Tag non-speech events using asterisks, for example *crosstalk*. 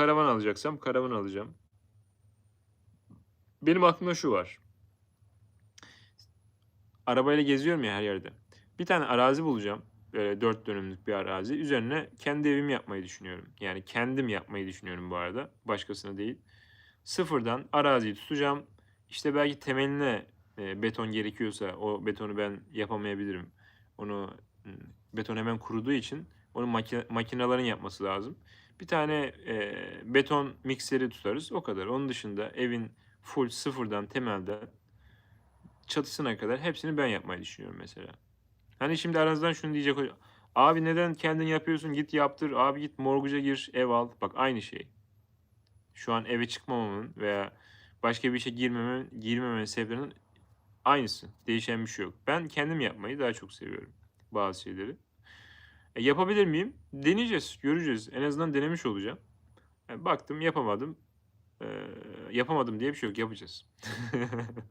karavan alacaksam karavan alacağım. Benim aklımda şu var. Arabayla geziyorum ya her yerde. Bir tane arazi bulacağım. Böyle 4 dönümlük bir arazi. Üzerine kendi evimi yapmayı düşünüyorum. Yani kendim yapmayı düşünüyorum bu arada. Başkasına değil. Sıfırdan araziyi tutacağım. İşte belki temeline e, beton gerekiyorsa o betonu ben yapamayabilirim. Onu m, beton hemen kuruduğu için onu makine, makinelerin yapması lazım. Bir tane e, beton mikseri tutarız. O kadar. Onun dışında evin full sıfırdan temelden çatısına kadar hepsini ben yapmayı düşünüyorum mesela. Hani şimdi aranızdan şunu diyecek ol- Abi neden kendin yapıyorsun? Git yaptır. Abi git morguca gir, ev al. Bak aynı şey. Şu an eve çıkmamamın veya başka bir işe girmememin, girmememin sebeplerinin aynısı. Değişen bir şey yok. Ben kendim yapmayı daha çok seviyorum bazı şeyleri. E, yapabilir miyim? Deneyeceğiz, göreceğiz. En azından denemiş olacağım. E, baktım yapamadım. E, yapamadım diye bir şey yok. Yapacağız. *laughs*